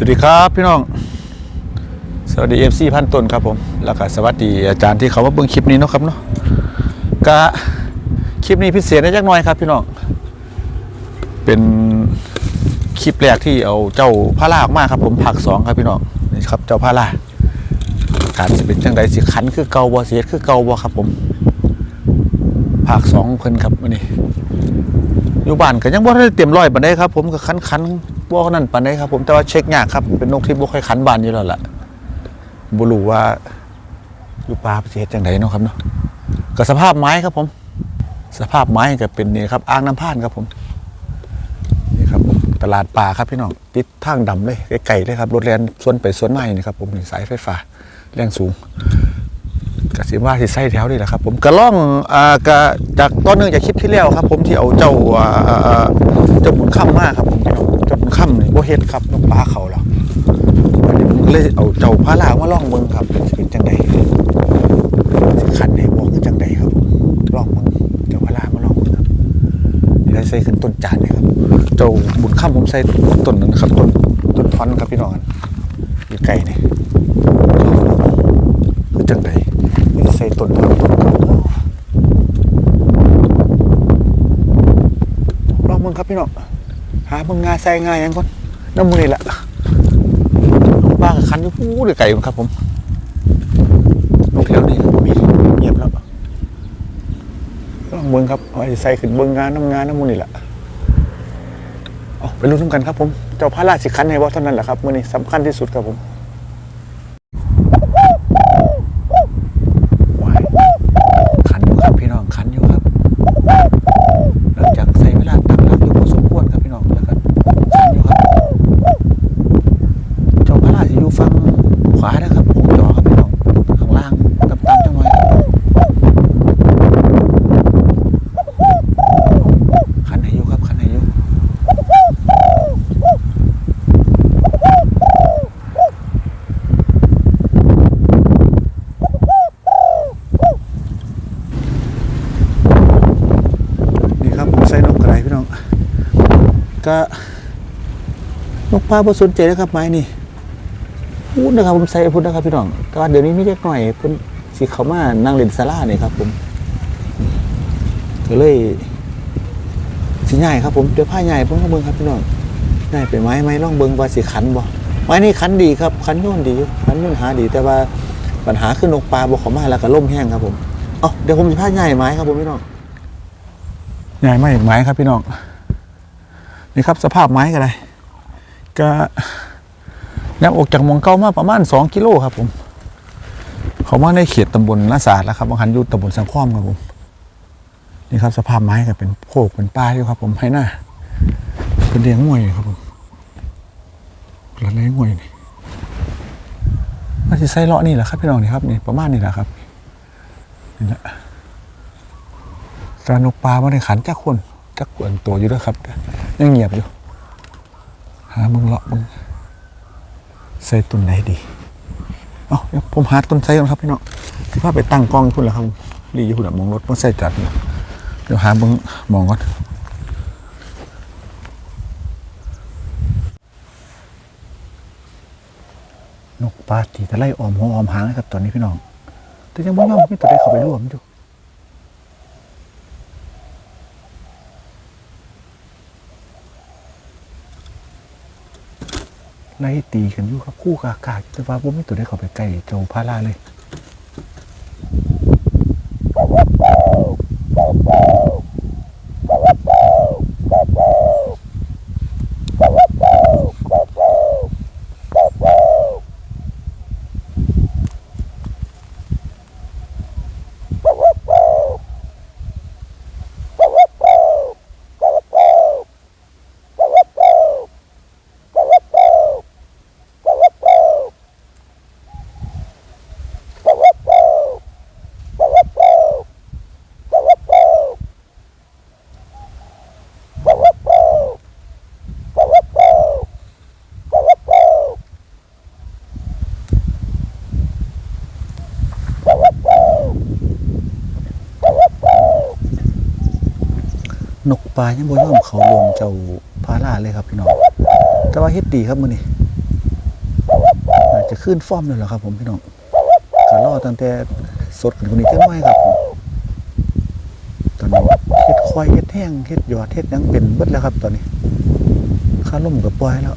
สวัสดีครับพี่น้อง สวัสดีเอฟซีพันต้นครับผม แล้วก็สวัสดีอาจารย์ที่เขามาเบิ่งคลิปนี้เนาะครับเนาะก็คลิปนี้พิเศษได้จักหน่อยครับพี่น้อง เป็นคลิปแรกที่เอาเจ้าพาราออกมาครับผมผักสองครับพี่น้องนี่ครับเจ้าพาราการสิเป็นจังใดสิขันคือเก่าบ่เสียคือเก่าบ่ครับผมภาคสองเพิ่นครับวันนี้อยู่บ้านก็ยังบ่ได้เต็มร้อยปานใดครับ ผมก็คันคัน บ่นั่นปานใดครับผมแต่ว่าเช็คยากครับ เป็นนกที่บ่ค่อยคันบานอยู่แล้วล่ะบ่รู้ว่าอยู่ป่าเฮ็ดจังไดเนาะครับเนาะก็สภาพไม้ครับผม สภาพไม้ก็เป็นนี่ครับอ่างน้ำพานครับผมนี่ครับผมตลาดป่าครับพี่น้องติดทางดำเลยไกลๆเลยครับรถแล่นสวนไปสวนมานี่ครับผมนี่สายไฟฟ้าแรงสูงกสิว่าที่ไส้แถวนี่แหละครับ ผมกระล่องอ่ากะจากต้นหนึงจากคลิปที่แล้วครับ ผมที่เอาเจ้าอ่าเจ้าบุญค่ำมมากครับ ผมพี่น้องเนี่โบเฮ็ดครับนกปลาเขาแล้ววันนี้ผมก็เลยเอาเจ้าพาลามาล่องเบิ่งครับเป็นจังใดสิขันให้บอกคือจังใดครับล่องเบิ่งเจ้าพาลามาล่องเบิ่งครับนี่ได้ใส่ขึ้นต้นจานนี่ครับ เจ้าบุญค่ำผมใส่ต้นนั้นครับต้นต้นทอนครับพี่น้องอยู่ไกลนี่คือจังใดนี่ใส่ต้นทางต้นเขาลองมึงครับพี่น้อง หาบังงาใส่งาอย่างก่อนน้ำมือนี่แหละบ้างกับคันอยู่พูดไก่ครับผมนกแถวนี้มีเงียบแล้วลองมึงครับไอ้ใส่ขึ้นเบิ้งงานน้ำงานน้ำมือนี่แหละเอาไปลุ้นกันครับผม เจ้าพระราชสิคันในวัดเท่านั้นแหละครับมือนี้สำคัญที่สุดครับผม ว้ายขันอยู่ครับพี่น้องขันอยู่ครับ หลังจากใช้เวลาตั้งหลักอยู่พอสมควรครับพี่น้องแล้วก็ขันอยู่ครับ เจ้าพระราชอยู่ฝั่งขวานะครับผมจอครับพี่น้องข้างล่างตำตามจังหน่อยขันให้อยู่ครับขันให้อยู่นี่ครับผมใส่นกกระไรพี่น้อง ก็นกปลาบ่สนใจนะครับไม้นี่พูดนะครับผมใส่พูดนะครับพี่น้องแต่ว่าเดี๋ยวนี้ไม่เล็กหน่อยพิ่นสิเขามานั่งเล่นศาลาเนี่ยครับผมก็เลยสิใหญ่ครับผมเดี๋ยวผ้าใหญ่ผมก็เบิ่งครับพี่น้องใหญ่เป็นไม้ไม้ล่องเบิ่งว่าสิขันบ่ไม้นี่ขันดีครับขันย่นดีขันย่นหาดี แต่ว่าปัญหาคือนกปลาบ่เขามาแล้วก็ล่มแห้งครับผมอ้าเดี๋ยวผมจะผ้าใหญ่ไม้ครับผมพี่น้องใหญ่ไม้ไม้ครับพี่น้อง นี่ครับสภาพไม้ก็ได้ก็ยังออกจากมองเก้ามาประมาณสองกิโลครับผม เขามาในเขตตำบลนาศาสตร์แล้วครับบางคันอยู่ตำบลสังข้อมครับผม นี่ครับสภาพไม้ก็เป็นโคกเป็นป้ายอยู่ครับ ผมให้หน้าเป็นเลี้ยงงวยครับผมแล้วเลี้ยงงวยนี่มาสิไส้เลาะนี่แหละครับพี่น้องนี่ครับนี่ประมาณนี้แหละครับนี่แหละกานกปลามาในขันจักคนจักกวนตัวอยู่ด้วยครับ ยังเงียบอยู่ หามึงเลาะมึงใส่ต้นไหนดี เอาเดี๋ยวผมหาต้นไทรก่อนครับพี่น้องที่พาไปตั้งกล้องคุณแล้วครับรีอยู่หุ่นมองรถมันใส่จัดเดี๋ยวหามึงมองก่อนนกปลาตีตะไลออมหัวออมหางนะครับตอนนี้พี่น้อง แต่ยังไม่ยอมไม่ตัวได้เข้าไปร่วมอยู่ ไล่ตีกันอยู่ครับคู่กากาดแต่ว่าผมไม่ตัวได้เข้าไปใกล้เจ้าพาราเลย ปลายังบ่ยอมเขาลงเจ้าพาราเลยครับพี่น้องแต่ว่าเฮ็ดดีครับมื้อนี้จะขึ้นฟอร์มเลยเหรอครับ ผมพี่น้องก็รอตั้งแต่สดขึ้นคนนี้จังน้อยครับตอนนี้เฮ็ดควายเฮ็ดแห้งเฮ็ดยอดเฮ็ดยังเป็นเบิดแล้วครับ ตอนนี้ข้าล่มกับปล่อยแล้ว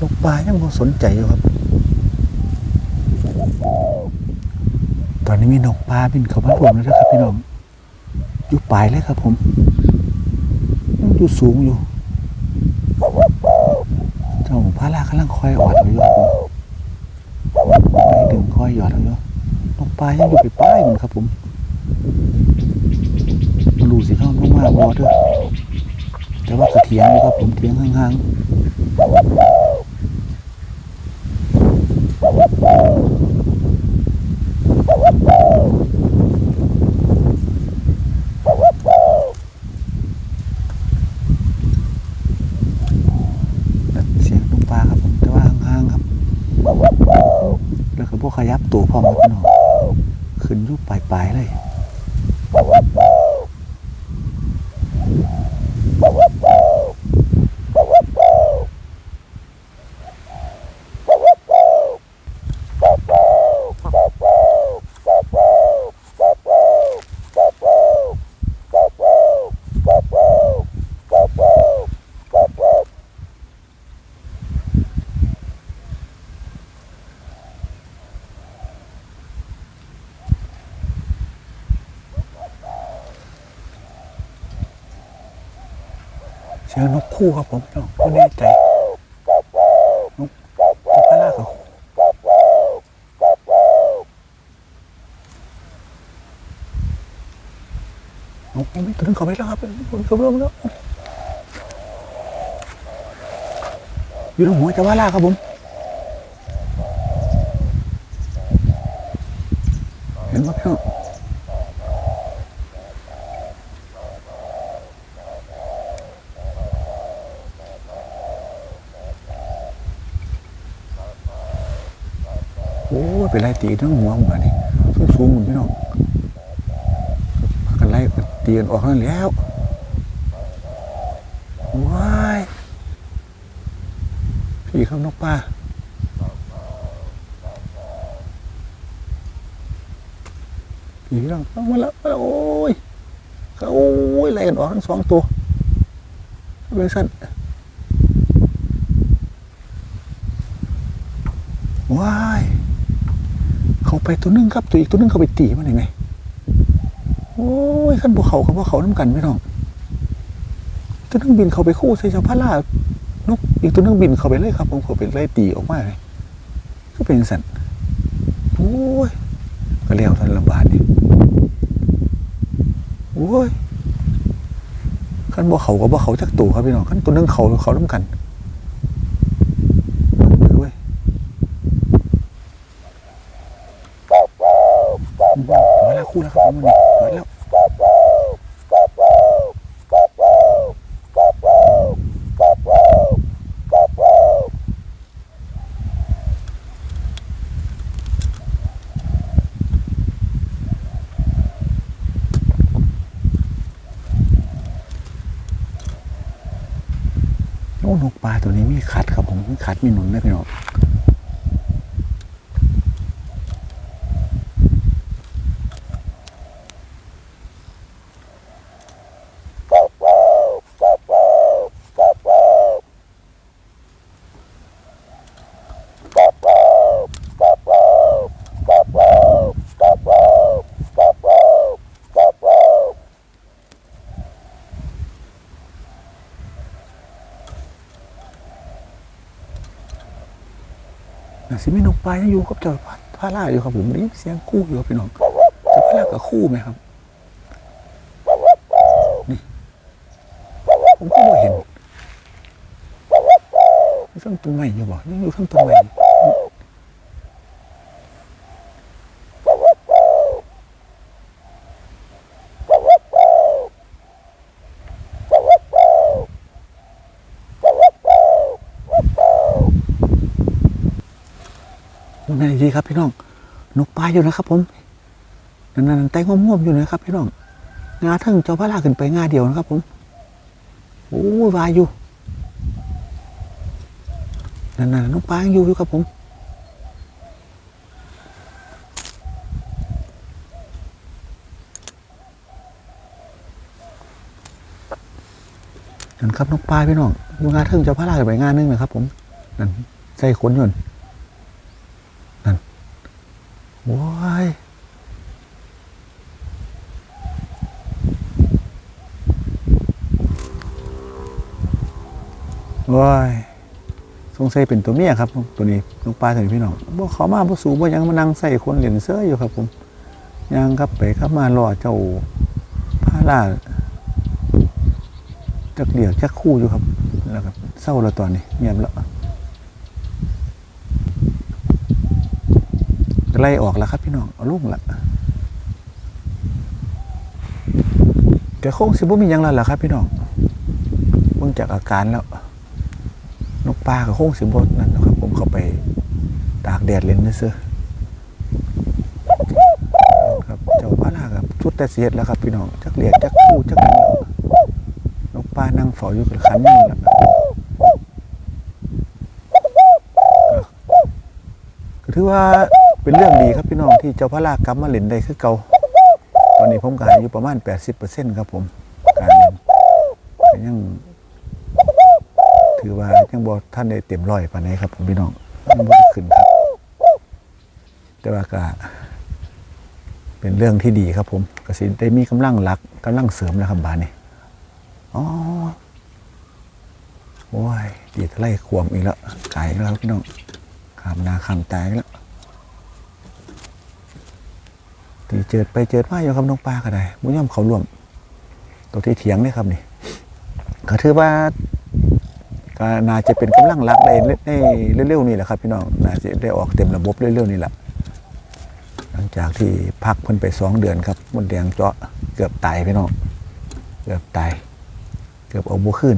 นกปลายังบ่สนใจอยู่ครับ ตอนนี้มีนกปลาบินเข้ามารวมแล้วนะครับพี่น้อง อยู่ปลายเลยครับผมยังอยู่สูงอยู่ เจ้าพระลากำลังคอยออดอยู่ครับผมคอยดึงคอยหยอดอยู่นกปลายังอยู่ไปป้ายมันครับผมมาลูสิเข้าลงมาบอเด้อแต่ว่ากระเทียงอยู่ครับผมเทียงห่างๆเสียงนกปลาครับผมแต่ว่าห่างๆครับ แล้วก็พวกขยับตัวพ่อมาพี่น้องขึ้นอยุบปลายๆเลย เสียงนกคู่ครับผมน้องไม่แน่ใจนกนกกระลากับนกยังไม่ถึงเขาไปแล้วครับผมเขาเริ่มแล้วอยู่ตรงหัวจะว่าลาครับผมเห็นไหมพี่น้อง โอ้ยเป็นไร ตีทั้งหัวหมดนี่สูงสูงๆหมดพี่น้องพากันไล่ตีกันออกนั่นแล้วว้ายพี่ข้างนกป้าพี่น้องเอามาแล้วมาแล้วโอ้ยเขาโอ้ยไล่กันออกทั้งสองตัวเป็นสั้นว้าย เขาไปตัวหนึงครับตัวอีกตัวหนึงเขาไปตีมันยังไงโอ้ยขั้นภูเขากับพวกเขาน้ำกันไม่น้องตัวหนึงบินเขาไปคู่ใส่ชาวพระลานกอีกตัวหนึงบินเขาไปเลยครับ ผมเขาไปไล่ตีออกมาเลยก็เป็นสันโอ้ยก็เลี้ยวทันลำบากนี่โอ้ยขั้นบ่เขากับบ่เขาจักตัวครับพี่น้องขั้นตัวนึงเขาเขาน้ำกันเว้ย มาแล้วคู่แล้วครับผมวันนี้มาแล้วโอ้นกปลาตัวนี้มีขัด ครับผมมีขัดมีหนุนนะพี่น้อง สิมีนกปลายังอยู่กับเจ้าพาล่าอยู่ครับผมได้ยินเสียงคู่อยู่ครับพี่น้องเจ้าพาล่ากับคู่ไหมครับนี่ผมก็ไม่เห็นอยู่ทั้งต้นไม้อยู่บ่ยังอยู่ทั้งต้นไม้ ดูนั่นดีครับพี่น้องนกปลาอยู่นะครับ ผมนั่นนั่นแต่งม่วมอยู่นะครับ พี่น้องงาทั้งเจ้าพระลาขึ้นไปงาเดียวนะครับ ผมโอ้ยวายอยู่นั่นๆน้องปลายอยู่อยู่ครับผมนั่นครับนกปลาพี่น้องอยู่งานเทิงเจ้าพระราชไปงานหนึงนะครับ ผมนั่นใส่ขนยนต์ ว้ายว้ายสงสัยเป็นตัวเมียครับ ตัวนี้นกปลาตัวนี้พี่น้องบ่เขามาบ่สูบ่ยังมานั่งใส่คนเหรียญเสื้ออยู่ครับผมยังครับไปครับมารอเจ้าพระราจักเดียวจักคู่อยู่ครับแล้วครับเศร้าแล้วตอนนี้เงียบแล้ว ไล่ออกแล้วครับพี่น้องเอาลุ่งละแกคงสิบ่มียังแล้วล่ะครับ พี่น้องเบิ่งจากอาการแล้ว นกปลาก็คงสิบ่นั่นนะครับ ผมเข้าไปตากแดดเล่นซื่อครับเจ้าพระราครับชุดแต่เสียดแล้วครับ พี่น้องจักเหลียดจักคู่จักนนนกป้านั่งเฝ้าอยู่กับขันนี่แหละถือว่า เป็นเรื่องดีครับพี่น้องที่เจ้าพระรากลับมาเล่นได้คือเก่าตอนนี้ผมก็อายุประมาณ 80%ครับผมการเล่นยังถือว่ายังบ่ท่านได้เต็มร้อยปานใดครับผมพี่น้องยังบ่ได้ขึ้นครับ แต่ว่าก็เป็นเรื่องที่ดีครับผมกสิได้มีกำลังหลักกำลังเสริมแล้วครับบาดนี้อ๋อโอ้ยตีทะไลขวมอีกแล้วไก่แล้วพี่น้องขามนาขามตายแล้ว ตีเจิดไปเจิดมาอยู่ครับน้องปลาก็ได้มุย่อมเขารวม ตัวที่เถียงนี่ครับนี่ก็ถือว่าก็น่าจะเป็นกำลังรักได้ได้เร็วๆนี่แหละครับ พี่น้องน่าจะได้ออกเต็มระบบเร็วๆนี่แหละหลังจากที่พักเพิ่นไปสองเดือนครับมดแดงเจาะเกือบตายพี่น้องเกือบตายเกือบเอาบุขึ้น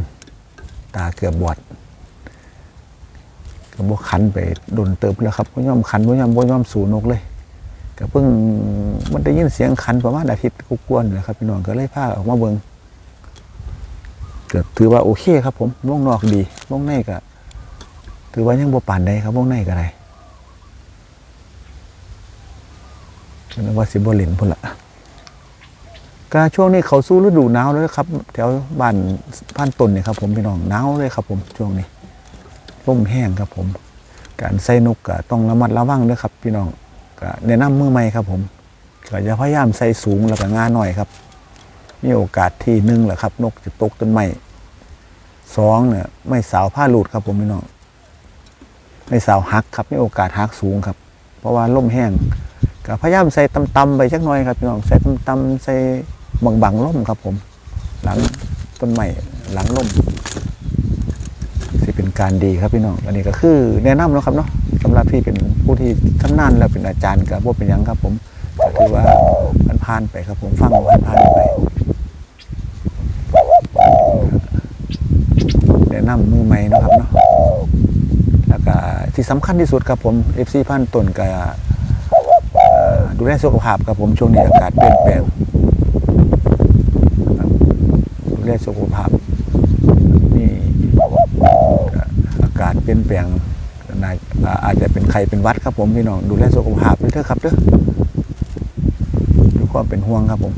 ตาเกือบบอดเกือบบุขันไปโดนเติบแล้วครับพ่ย่อมขันพ่ย่อมพ่ย่อมสูนกเลย ก็เพิ่งมันได้ยินเสียงขันประมาณอาทิตย์กวนๆนะครับพี่น้องก็เลยพาออกมาเบิงกือบถือว่าโอเคครับ ผมวงนอกดีวงในก็ถือว่ายังบ่ปานใดครับวงในก็ได้นึกว่าสิบ่เลินพุ่นละก็ช่วงนี้เขาสู้ฤดูหนาวแล้วครับ แถวบ้านบ้านตนเนี่ยครับ ผมพี่น้องหนาวเลยครับ ผมช่วงนี้ร่มแห้งครับผม การใส่นกก็ต้องระมัดระวังด้วยครับ พี่น้อง ก็แนะนำมือใหม่ครับผมก็จะพยายามใส่สูงแล้วก็งาหน่อยครับ มีโอกาสที่หนึ่งแหละครับ นกจะตกต้นไม้สองเนี่ยไม่สาวผ้าหลุดครับผมพี่น้องไม่สาวหักครับมีโอกาสหักสูงครับ เพราะว่าล่มแห้งก็พยายามใส่ตำๆไปจักหน่อยครับพี่น้องใส่ตำๆใส่บางบางๆล่มครับผม หลังต้นไม้หลังล่มสิเป็นการดีครับพี่น้องอันนี้ก็คือแนะนำเนาะครับเนาะ สำหรับที่เป็นผู้ที่ชำนาญแล้วเป็นอาจารย์กับว่าเป็นยังครับ ผมก็ถือว่ามันผ่านไปครับ ผมฟังผ่านผ่านไปแนะนำมือใหม่นะครับเนาะแล้วก็ที่สำคัญที่สุดครับผม FC พันต้นก็เอ่อดูแลสุขภาพครับผมช่วงนี้อากาศเปลี่ยนแปลงดูแลสุขภาพนี่อากาศเปลี่ยนแปลง น่าอาจจะเป็นไข้เป็นวัดครับผมพี่น้องดูแลสุขภาพด้วยเถอะครับเด้อด้วยความเป็นห่วงครับผม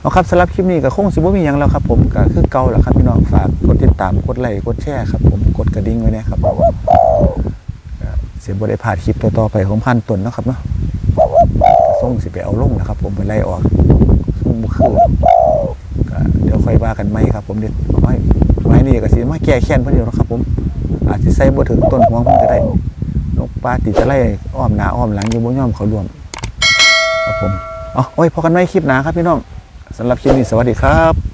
เอาครับสำหรับคลิปนี้ก็คงสิบ่มีหยังแล้วครับ ผมก็คือเก่าแล้วครับพี่น้องฝากกดติดตามกดไลค์กดแชร์ครับผมกดกระดิ่งไว้นะครับเสียบได้พลาดคลิปต่อๆไปของพันตนนะครับเนาะส่งสิไปเอาลงนะครับ ผมไปไล่ออกส่งบ่คือเดี๋ยวค่อยว่ากันใหมครับ ผมเด็ดไม้ไม้นี่ก็สิมาแก้แค้นเพิ่อนอยู่นะครับผม อาจจะใส่บ่ถึงต้นหัวเพิ่นก็ได้ นกปลาติดจะไล่อ้อมหนาอ้อมหลังอยู่บ่ยอมเขารวมครับผมอ๋อโอ้ยพอกันไหม่คลิปหนาครับพี่น้องสำหรับคลิปนี้สวัสดีครับ